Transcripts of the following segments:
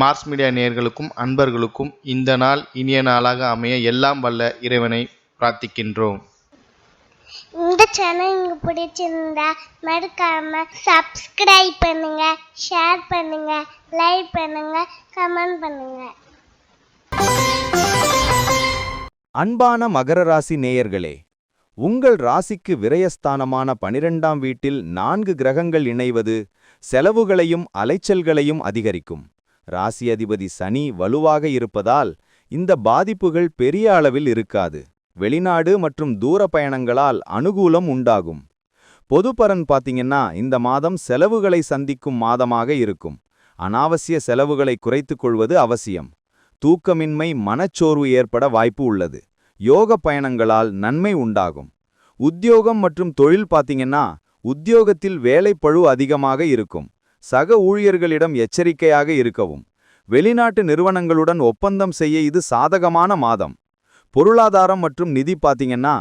Mars media நேயர்களுக்கும் அன்பர்களுக்கும் இந்த நாள் இனிய நாளாக அமைய எல்லாம் வல்ல இறைவனை பிரார்த்திக்கின்றோம். இந்த சேனல் உங்களுக்கு பிடிச்சிருந்தா மறக்காம சப்ஸ்கிரைப் பண்ணுங்க ஷேர் பண்ணுங்க லைக் பண்ணுங்க கமெண்ட் பண்ணுங்க. அன்பான மகர ராசி நேயர்களே உங்கள் ராசிக்கு விரயஸ்தானமான பனிரெண்டாம் வீட்டில் நான்கு கிரகங்கள் இணைவது செலவுகளையும் அலைச்சல்களையும் அதிகரிக்கும். ராசி அதிபதி சனி வலுவாக இருப்பதால் இந்த பாதிப்புகள் பெரிய அளவில் இருக்காது. வெளிநாடு மற்றும் தூர பயணங்களால் அனுகூலம் உண்டாகும். பொதுப்பரன் பாத்தீங்கன்னா இந்த மாதம் செலவுகளை சந்திக்கும் மாதமாக இருக்கும். அனாவசிய செலவுகளை குறைத்துக் கொள்வது அவசியம். தூக்கமின்மை மனச்சோர்வு ஏற்பட வாய்ப்பு உள்ளது. யோக பயணங்களால் நன்மை உண்டாகும். உத்தியோகம் மற்றும் தொழில் பார்த்தீங்கன்னா உத்தியோகத்தில் வேலைப்பழு அதிகமாக இருக்கும். சக ஊழியர்களிடம் எச்சரிக்கையாக இருக்கவும். வெளிநாட்டு நிறுவனங்களுடன் ஒப்பந்தம் செய்ய இது சாதகமான மாதம். பொருளாதாரம் மற்றும் நிதி பார்த்தீங்கன்னா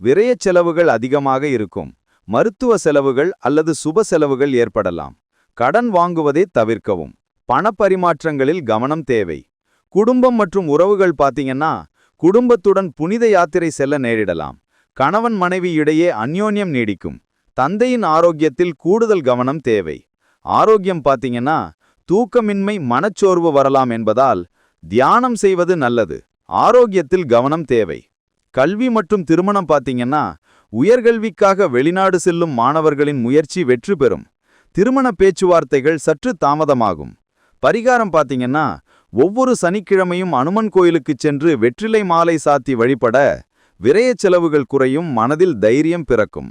விரயச் செலவுகள் அதிகமாக இருக்கும். மருத்துவ செலவுகள் அல்லது சுப செலவுகள் ஏற்படலாம். கடன் வாங்குவதை தவிர்க்கவும். பணப்பரிமாற்றங்களில் கவனம் தேவை. குடும்பம் மற்றும் உறவுகள் பாத்தீங்கன்னா குடும்பத்துடன் புனித யாத்திரை செல்ல நேரிடலாம். கணவன் மனைவி இடையே அந்யோன்யம் நீடிக்கும். தந்தையின் ஆரோக்கியத்தில் கூடுதல் கவனம் தேவை. ஆரோக்கியம் பார்த்தீங்கன்னா தூக்கமின்மை மனச்சோர்வு வரலாம் என்பதால் தியானம் செய்வது நல்லது. ஆரோக்கியத்தில் கவனம் தேவை. கல்வி மற்றும் திருமணம் பார்த்தீங்கன்னா உயர்கல்விக்காக வெளிநாடு செல்லும் மாணவர்களின் முயற்சி வெற்றி பெறும். திருமண பேச்சுவார்த்தைகள் சற்று தாமதமாகும். பரிகாரம் பார்த்தீங்கன்னா ஒவ்வொரு சனிக்கிழமையும் அனுமன் கோயிலுக்குச் சென்று வெற்றிலை மாலை சாத்தி வழிபட விரயச் செலவுகள் குறையும் மனதில் தைரியம் பிறக்கும்.